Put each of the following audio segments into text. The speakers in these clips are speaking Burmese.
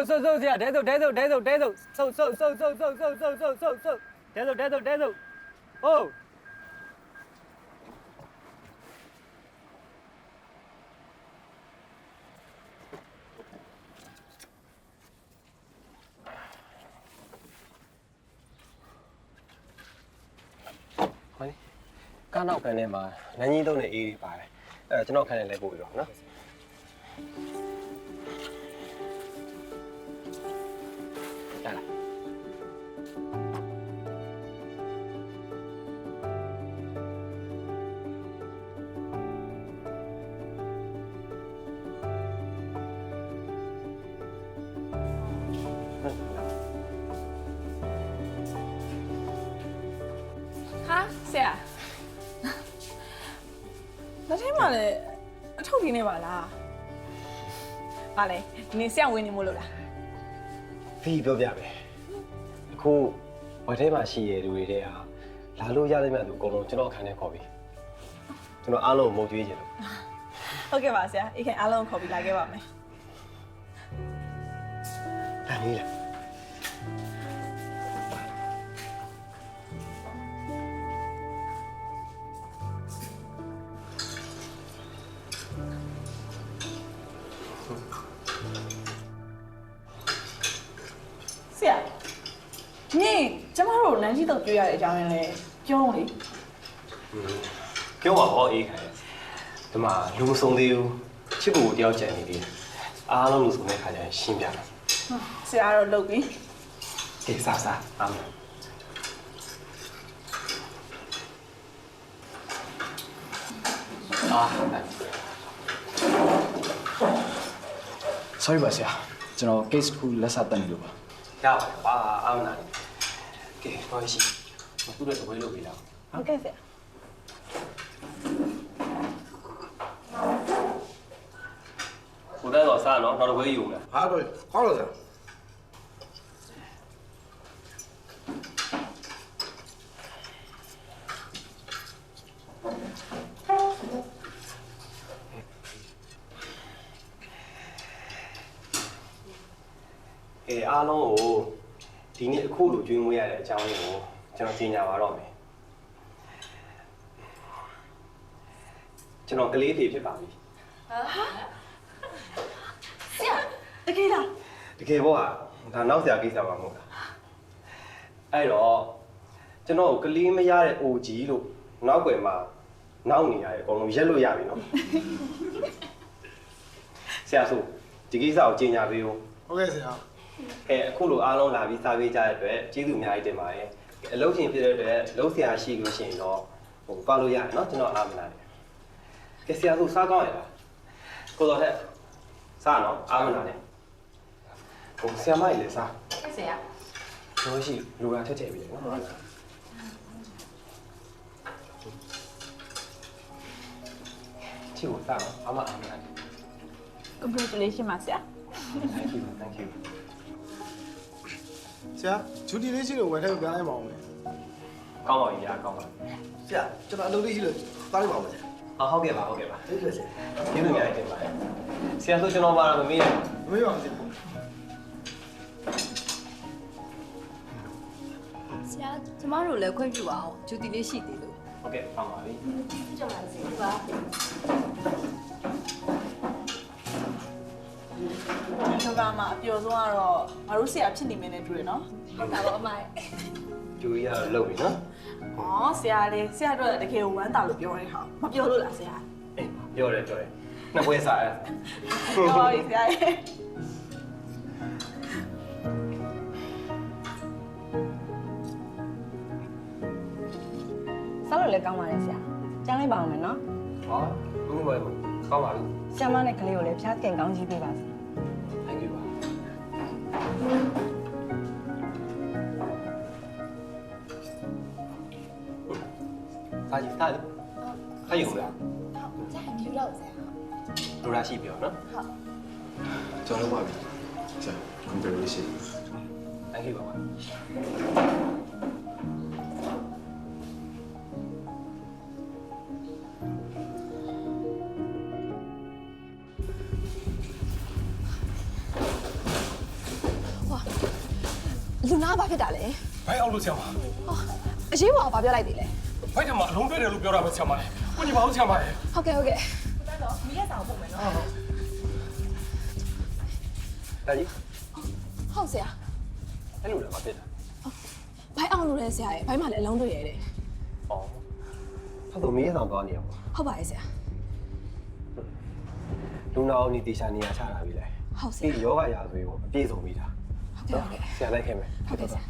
ဆုပ်ဆုပ်ဆုပ်ဆရာဒဲဆုပ်ဒဲဆုပ်ဒဲဆုပ်ဒဲဆုပ်ဆုပ်ဆုပ်ဆုပ်ဆုပ်ဆုပ်ဆုပ်ဆုပ်ဆုပ်ဆုပ်ဆုပ်ဒဲဆုပ်ဒဲဆုပ်ဒဲဆုပ်ဟုတ်ဟိုလေကားနောက်ခံထဲမှာနန်းကြီးသုံးတဲ့အေးတွေပါတယ်အဲကျွန်တော်ခံနေလဲပို့ပြီးတော့နော် လက်ထဲမှာလည်းအထုပ်ပြင်းနေပါလားဟာလေဒီနေ့ဆရာဝင်နေမို့လို့လားဖီပြောပြမယ်အခုဝက်ထဲမှာရှိရတဲ့လူတွေတဲ့ဟာလာလို့ရတဲ့မြတ်သူအကုန်လုံးကျွန်တော်ခံနေခေါ်ပြီကျွန်တော်အားလုံးကိုမုတ်ကြွေးချင်လို့ဟုတ်ကဲ့ပါဆရာအိခင်အားလုံးခေါ်ပြီးလာခဲ့ပါမယ် ဒါလေးလား ကြီးတော့တွေ့ရတဲ့အကြောင်းရင်းလဲပြောလေပြောပါဟောအေးခိုင်ဒီမှာလူမဆုံးသေးဘူးချစ်ဖို့တယောက်ကြံနေသေးတယ်အားလုံးလူဆုံးတဲ့ခါကျရင်ရှင်းပြတယ်ဆရာကတော့လုပ်ပြီကဲစားစားအားမအာ sorry ပါဆရာကျွန်တော် case တစ်ခုလက်ဆက်တက်နေလို့ပါရပါတယ်ပါအားမနာနဲ့ 给，不好意思，我拄着什么六皮了？啊，干啥？我带落三了，他都会用了。啊对，好了的。阿龙哦。 ဒီနေ့အခုလိုကျွေးမွေးရတဲ့အကြောင်းလေးကိုကျွန်တော်ကြီးညာပါတော့မယ်ကျွန်တော်ကလေးဖေဖြစ်ပါပြီဆရာတကယ်လားတကယ်ပေါ့ဟာဒါနောက်ဆရာကိစ္စပါမဟုတ်လားအဲ့တော့ကျွန်တော်ကလေးမရတဲ့ OG လို့နောက်ွယ်မှာနောက်နေရတယ်အကုန်လုံးရက်လို့ရပြီနော်ဆရာဆိုဒီကိစ္စကိုကြီးညာပေးဦးဟုတ်ကဲ့ဆရာ အဲအခုလိုအားလုံးလာပြီးစားပေးကြတဲ့အတွက်ကျေးဇူးအများကြီးတင်ပါတယ်အလုပ်ရှင်ဖြစ်တဲ့အတွက်လုံးဆရာရှိလို့ရှိရင်တော့ဟိုပါလို့ရတယ်เนาะကျွန်တော်အားမနာတယ်ကဲဆရာဆိုစားကောင်းရလားကိုတော်ဟဲ့စားနော်အားမနာနဲ့ဟိုဆရာမကြီးလည်းစား ဆရာ တို့ရှိလူကထက်ထည့်ပြီးတယ်နော်ချီကိုစားနော်အားမအားမနာနဲ့ congratulation ပါဆရာ thank you thank you ဆရာဂျူတီလေးရှိလို့ဝယ်ထဲကိုပြန်လိုက်ပါဦးမယ်ကောင်းပါပြီဗျာကောင်းပါပြီဆရာကျွန်တော်အလုပ်လေးရှိလို့သားလိုက်ပါဦးမယ်ဆရာအော်ဟုတ်ကဲ့ပါဟုတ်ကဲ့ပါဟုတ်ကဲ့ဆရာကျေးဇူးများတင်ပါတယ်ဆရာဆိုကျွန်တော်ပါတော့မမေးရဘူးမမေ့ပါဘူးဆရာဆရာကျမတို့လည်းခွင့်ပြုပါအောင်ဂျူတီလေးရှိသေးလို့ဟုတ်ကဲ့ပါပါပြီကြပါစေပါ ဒီကမှာအပျော်ဆုံးကတော့ငါတို့ဆရာဖြစ်နေမယ်နဲ့တူတယ်နော်ဟုတ်တာပါအမရဲ့ကျူရီကတော့လုပ်ပြီနော်။ဩဆရာလေးဆရာတို့တကယ်ဝမ်းတာလို့ပြောရဲဟာမပြောလို့လားဆရာအေးပြောတယ်ပြောတယ်နှစ်ပွဲစားရ။ပြောပါပြီဆရာရဲ့စားလို့လည်းကောင်းပါလေဆရာ။ကြားလိုက်ပါအောင်မယ်နော်ဟောဘုံဘယ်မှာကောင်းပါပြီ။ဆရာမနဲ့ကလေးကိုလည်းဖျားခင်ကောင်းကြီးပေးပါစေ thank you 咋的？咋？有了？好，咱还没有肉菜啊。肉菜。好。叫了外面，在，你在屋里洗。来，去吧， ဖြစ်တာလဲဘိုက်အောင်လို့ဆရာမအရေးပေါ်ကဘာပြောလိုက်သေးလဲဘိုက်ထဲမှာအလုံးတွေ့တယ်လို့ပြောတာပဲဆရာမလေကိုညီမအောင်ဆရာမလေဟုတ်ကဲ့ဟုတ်ကဲ့ဒါကြီးဟုတ်ဆရာအဲ့လိုလည်းမဖြစ်တာဘိုင်းအောင်လို့လဲဆရာရဲ့ဘိုင်းမှာလည်းအလုံးတွေ့ရတယ်ဩဟုတ်တော့မီးရဆောင်သွားနေရပါဟုတ်ပါတယ်ဆရာလူနာအောင်ဒီတေချာနေရာချတာပြီလေဟုတ်ဆရာဒီယောဂရာသွေးကိုအပြည့်စုံပြီးတာ ဟုတ်ကဲ့ဟုတ်ကဲ့ဆရာလိုက်ခဲ့မယ်ဟုတ်ကဲ့ဆရာ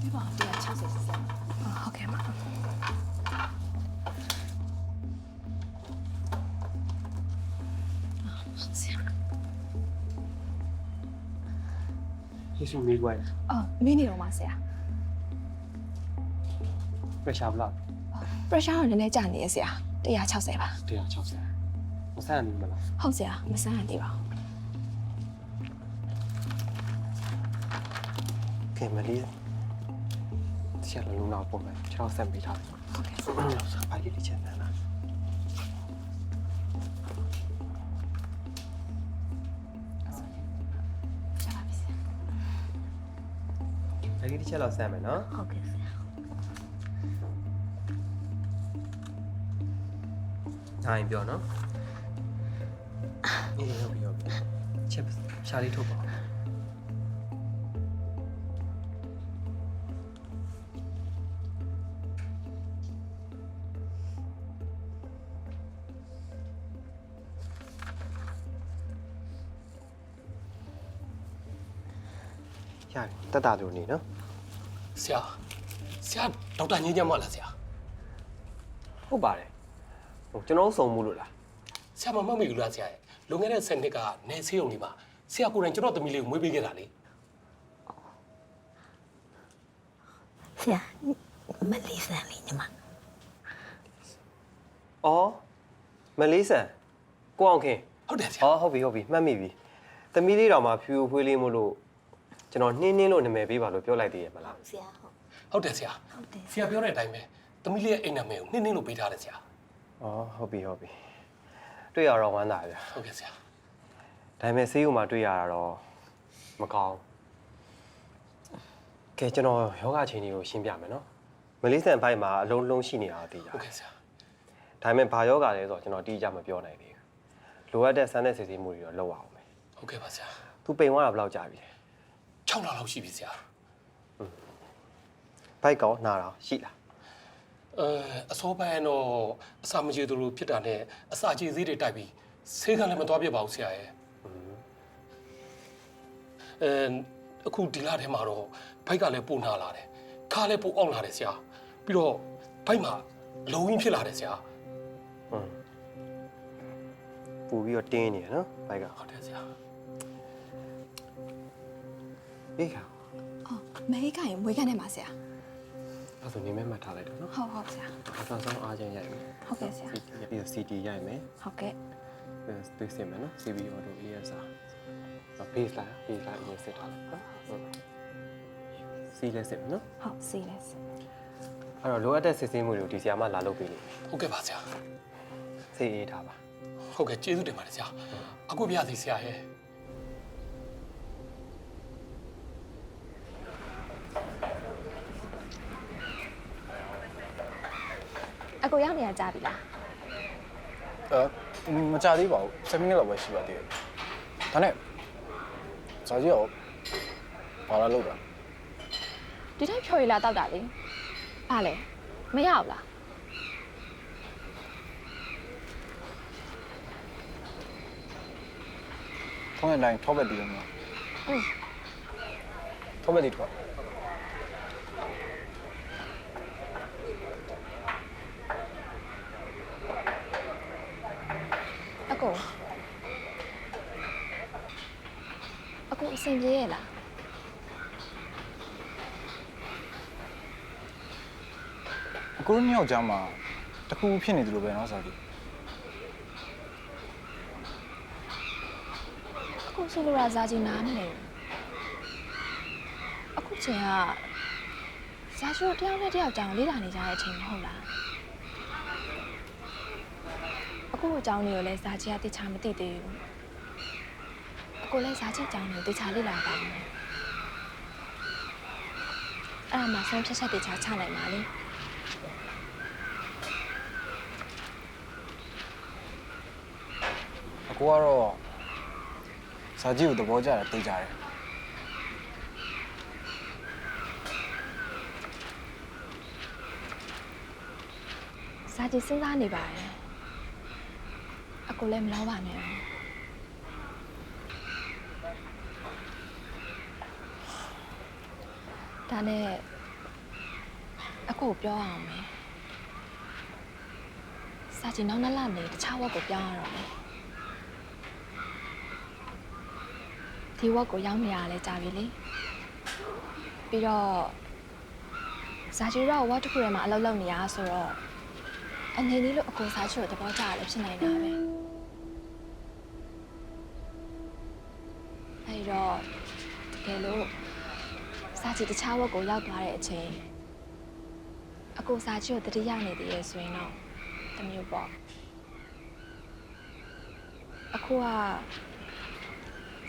ဒီပါ160ဆရာဟုတ်ကဲ့ပါဆရာယေရှုမေးခွိုင်းအော်မင်းနေတော့ပါဆရာ pressure ဘလောက် pressure ကနည်းနည်းကျနေရဆရာ160ပါ160မဆန်းနေမလားဟုတ်ဆရာမဆန်းရသေးပါဘူးကဲမလေးဆရာလူနာပုံမှန်ခြေထောက်ဆက်ပေးထားတယ်ဟုတ်ကဲ့ဆရာဘာလေးတစ်ချက်တန်းလားရှာပါပြီဆရာဘာလေးတစ်ချက်လောက်ဆန်းမယ်နော် ဟုတ်ကဲ့ဆရာ ဒါရင်ပြောနော်အေးဟုတ်ပြီဟုတ်ပြီချက်ရှာလေးထုတ်ပါရတယ်တက်တာလို့နေနော်ဆရာဆရာဒေါက်တာညင်းညမ်းမလားဆရာဟုတ်ပါတယ် ဟိုကျွန်တော်စုံမှုလို့လားဆရာမမှတ်မိဘူးလားဆရာရဲ့လွန်ခဲ့တဲ့10နှစ်ကနေဆေးရုံလေးမှာဆရာကိုယ်တိုင်ကျွန်တော်သမီးလေးကိုမွေးပေးခဲ့တာလေဆရာမလေးစံလေးညီမအော်မလေးဆန်ကိုအောင်ခင်ဟုတ်တယ်ဆရာအော်ဟုတ်ပြီဟုတ်ပြီမှတ်မိပြီသမီးလေးတော်မှာဖြူဖြူဖွေးလေးမို့လို့ကျွန်တော်နှင်းနှင်းလို့နာမည်ပေးပါလို့ပြောလိုက်သေးရဲ့မလားဆရာဟုတ်ဟုတ်တယ်ဆရာဟုတ်တယ်ဆရာပြောတဲ့အတိုင်းပဲသမီးလေးရဲ့အိမ်နာမည်ကိုနှင်းနှင်းလို့ပေးထားတယ်ဆရာ အော်ဟုတ်ပြီဟုတ်ပြီတွေ့ရတော့ဝမ်းသာဗျာဟုတ်ကဲ့ဆရာဒါပေမဲ့ဆေးရုံမှာတွေ့ရတာတော့မကောင်းကဲကျွန်တော်ယောဂချင်းတွေကိုရှင်းပြမယ်နော်မလေးဆန်ဘိုက်မှာအလုံးလုံးရှိနေတာသိကြဟုတ်ကဲ့ဆရာဒါပေမဲ့ဘာယောဂလဲဆိုတော့ကျွန်တော်တိကျမပြောနိုင်သေးဘူးလိုအပ်တဲ့စမ်းတဲ့စစ်ဆေးမှုတွေတော့လုပ်အောင်မယ်ဟုတ်ကဲ့ပါဆရာသူပိန်သွားတာဘယ်လောက်ကြာပြီလဲ6လလောက်ရှိပြီဆရာဘိုက်ကောနာတာရှိလား အဲအစောပိုင်းတော့အစာမကြေသူလိုဖြစ်တာနဲ့အစာကြေသေးတွေတိုက်ပြီးဆေးကလည်းမသွားပြပါဘူးဆရာရဲ့အဲအခုဒီလထဲမှာတော့ဘိုက်ကလည်းပိုနာလာတယ်ခါလည်းပိုအောင်လာတယ်ဆရာပြီးတော့ဘိုက်မှာအလုံးကြီးဖြစ်လာတယ်ဆရာပူပြီးတော့တင်းနေရနော်ဘိုက်ကဟုတ်တယ်ဆရာအေးခါအော်မဟိကရင်မွေးခန်းထဲမှာဆရာ အဲ့ဆိုနေမဲ့မှတ်ထားလိုက်တော့နော်ဟုတ်ဟုတ်ဆရာအဆောင်ဆောင်အားချင်းရိုက်မယ်ဟုတ်ကဲ့ဆရာပြီးတော့ CT ရိုက်မယ်ဟုတ်ကဲ့သွေးစစ်မယ်နော် CBO တို့ ESR တော့ base လာ base လာရေးစစ်ထားလိုက်နော်ဟုတ်စီးလက်စစ်မယ်နော်ဟုတ်စီးလဲဆရာအဲ့တော့လိုအပ်တဲ့စစ်ဆေးမှုတွေကိုဒီဆရာမလာလုပ်ပေးလိမ့်မယ်ဟုတ်ကဲ့ပါဆရာစိတ်အေးထားပါဟုတ်ကဲ့ကျေးဇူးတင်ပါတယ်ဆရာအခုပြရစီဆရာရဲ့ အကိုရောက်နေရကြပြီလားအဲမကြသေးပါဘူး7မိနစ်လောက်ပဲရှိပါသေးတယ်ဒါနဲ့ဇာကြီးရောဘာလာလို့တာဒီတိုင်းဖြော်ရည်လာတောက်တာလေဘာလဲမရဘူးလားထုံးတဲ့အတိုင်းထောဘက်တီးလို့မလားอืมထောဘက်တီးထွက်အကို အခုအဆင်ပြေရဲ့လားအခုတို့မြောက်ကြမှာတခုဖြစ်နေတယ်လို့ပဲနော်စာကြီးအခုဆိုလိုရာဇာကြီးနားမလဲအခုချိန်ကဇာချိုတယောက်နဲ့တယောက်ကြောင်လေးလာနေကြတဲ့အချိန်မဟုတ်လားအခုအကြောင်းတွေကိုလည်းဇာကြီးကတိချာမသိသေးဘူး ကိုလည်းဇာကြီးအကြောင်းတွေကိုတခြားလေ့လာပါမယ်အဲ့ဒါမှဆုံးဖြတ်ချက်တခြားချနိုင်ပါလေအကိုကတော့စာကြည့်ကိုသဘောကျတယ်သိကြတယ်ဇာကြီးစဉ်းစားနေပါတယ်အကိုလည်းမလောက်ပါနဲ့အောင် ဒါနဲ့အကိုကိုပြောအောင်မယ်ဇာကြီးနောက်နှစ်လနေတခြားဝက်ကိုပြောင်းရတော့မယ်ဒီဝက်ကိုရောက်နေရလဲကြာပြီလေပြီးတော့ဇာကြီးတော့ဝက်တစ်ခုထဲမှာအလုပ်လုပ်နေရဆိုတော့အနေနဲ့လို့အကိုစားချစ်ကိုသဘောကျရလဲဖြစ်နိုင်တာပဲအဲဒီတော့တကယ်လို့ စာချစ်တခြားဝက်ကိုရောက်သွားတဲ့အချိန်အကိုစားချစ်ကိုတတိယနေသေးရဲ့ဆိုရင်တော့တစ်မျိုးပေါ့အခုက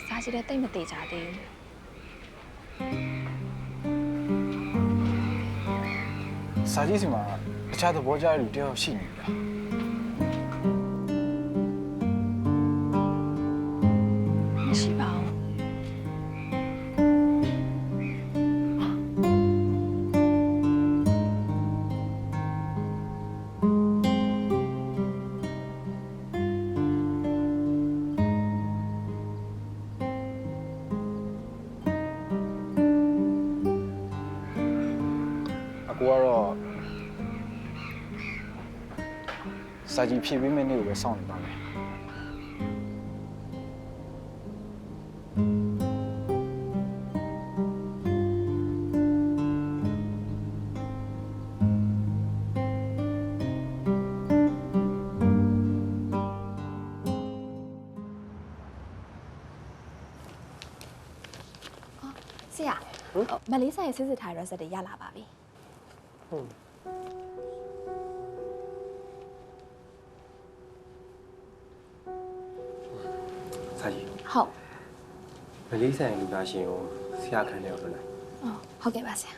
စားချစ်တဲ့တိတ်မသေးကြသေးဘူးစာကြည့်စီမှာတခြားသဘောကျတဲ့လူတယောက်ရှိနေပြီလား စာကြည့်ဖြည့်ပေးမယ့်နေ့ကိုပဲစောင့်နေပါမယ်ဆရာမလေးဆိုင်စစ်စစ်ထားရဆက်တွေရလာပါပြီ စာကြီးဟုတ်မလေးဆိုင်လူသားရှင်ကိုဆရာခံတယ်ဟုတ်လားဟုတ်ကဲ့ပါဆရာ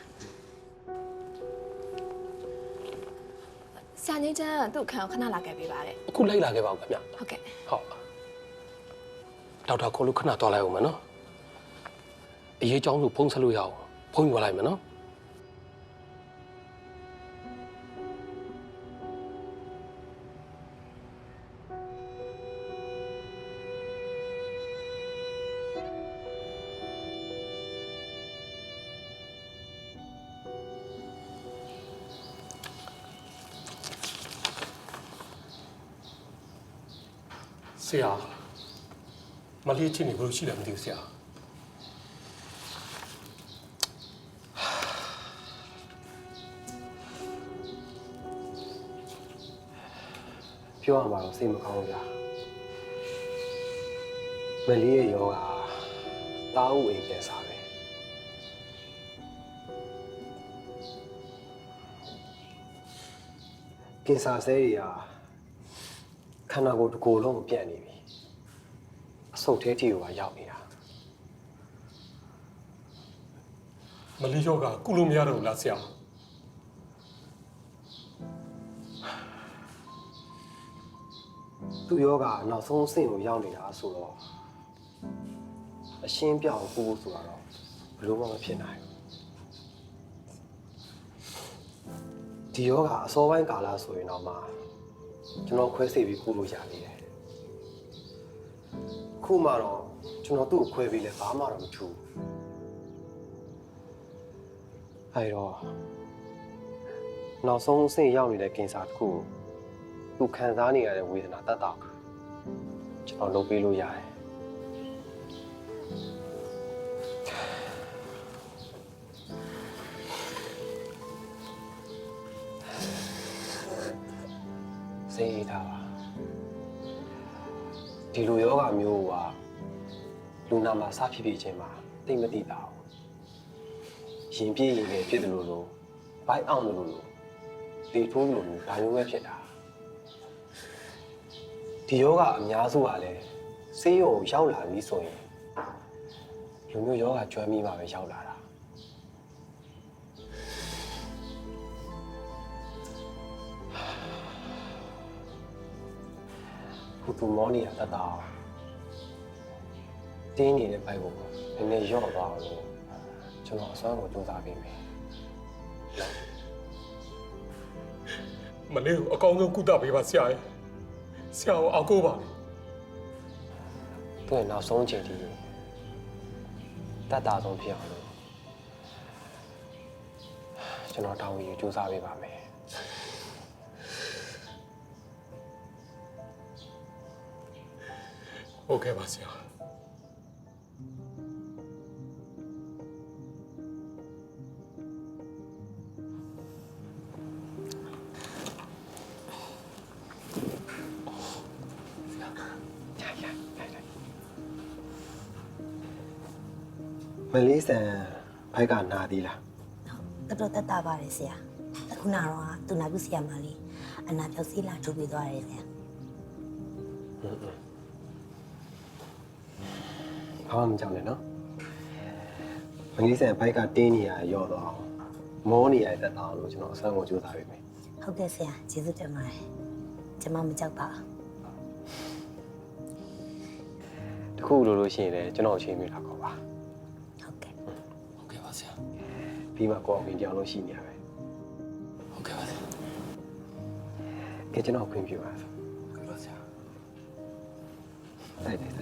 ဆရာနေချမ်းသူ့ခံကိုခဏလာခဲ့ပေးပါတဲ့အခုလိုက်လာခဲ့ပါဦးခင်ဗျဟုတ်ကဲ့ဟုတ်ဒေါက်တာခေါ်လို့ခဏသွားလိုက်အောင်မယ်နော်အရေးကြောင်းလို့ဖုန်းဆက်လို့ရအောင်ဖုန်းယူလိုက်မယ်နော် ဆရာမလေးချင်းနေဘယ်လိုရှိလဲမသိဘူးဆရာပြောရမှာတော့စိတ်မကောင်းဘူးဗျာမလေးရဲ့ယောဂတားဥအိမ်ပြန်စားပဲကင်ဆာဆဲတွေက ခန္ဓာကိုယ်တစ်ကိုယ်လုံးကိုပြန့်နေပြီအဆုတ်ထဲထိကိုပါရောက်နေတာမလေးရောကကုလို့မရတော့ဘူးလားဆရာသူ့ယောဂနောက်ဆုံးအဆင့်ကိုရောက်နေတာဆိုတော့အရှင်းပြောင်းပူဖို့ဆိုတာတော့ဘယ်လိုမှမဖြစ်နိုင်ဘူးဒီယောဂအစောပိုင်းကာလဆိုရင်တော့မှ ကျွန်တော်ခွဲစိတ်ပြီးပူလို့ရနေတယ်ခုမှတော့ကျွန်တော်သူ့ကိုခွဲပြီးလဲဘာမှတော့မထူးအဲတော့နောက်ဆုံးအဆင့်ရောက်နေတဲ့ကင်ဆာတစ်ခုကိုသူခံစားနေရတဲ့ဝေဒနာတတ်တော့ကျွန်တော်လုပ်ပေးလို့ရတယ် စိတ်အေးထားပါဒီလိုယောဂမျိုးကလူနာမှာစဖြစ်ဖြစ်ချင်းမှာသိမသိတာဘူးရင်ပြည့်ရင်လည်းဖြစ်တယ်လို့လို့ဘိုက်အောင်တယ်လို့လို့ဒီထိုးလို့လို့ဒါမျိုးပဲဖြစ်တာဒီယောဂအများစုကလည်းဆေးရုံရောက်လာပြီဆိုရင်လူမျိုးယောဂကျွမ်းပြီးမှပဲရောက်လာတာ ခုသူမောနေရတတ်တာတင်းနေတဲ့ဘိုက်ကိုနည်းနည်းရော့သွားအောင်လို့ကျွန်တော်အစွမ်းကိုစူးစမ်းပေးမယ်မလေးကိုအကောင်းဆုံးကုသပေးပါဆရာရဲ့ဆရာကိုအောက်ကိုပါလေသူ့ရဲ့နောက်ဆုံးအချိန်ထိတတ်တာဆုံးဖြစ်အောင်လို့ကျွန်တော်တောင်းယူစူးစမ်းပေးပါမယ် ဟုတ်ကဲ့ပါဆရာမလေးဆန်ဘိုက်ကနာသေးလားတော်တော်တက်တာပါတယ်ဆရာအခုနာတော့သူနာပြုဆရာမလေးအနာပြောစီးလာထုတ်ပြီးသွားတယ်ဆရာ ဘာမှမကြောက်နဲ့နော်မလေးဆန်ဘိုက်ကတင်းနေရရော့တော့အောင်မောနေရတက်တော့လို့ကျွန်တော်အစွမ်းကိုစူးစမ်းပေးမယ်ဟုတ်ကဲ့ဆရာကျေးဇူးတင်ပါတယ်ကျမမကြောက်ပါတခုလိုလို့ရှိရင်လည်းကျွန်တော်အချိန်မိလာခေါ်ပါဟုတ်ကဲ့ဟုတ်ကဲ့ပါဆရာပြီးမှကိုယ်အပြင်ကြောင်လို့ရှိနေရပဲဟုတ်ကဲ့ပါဆရာကဲကျွန်တော်ခွင့်ပြုပါဆိုဟုတ်ကဲ့ပါဆရာတိုက်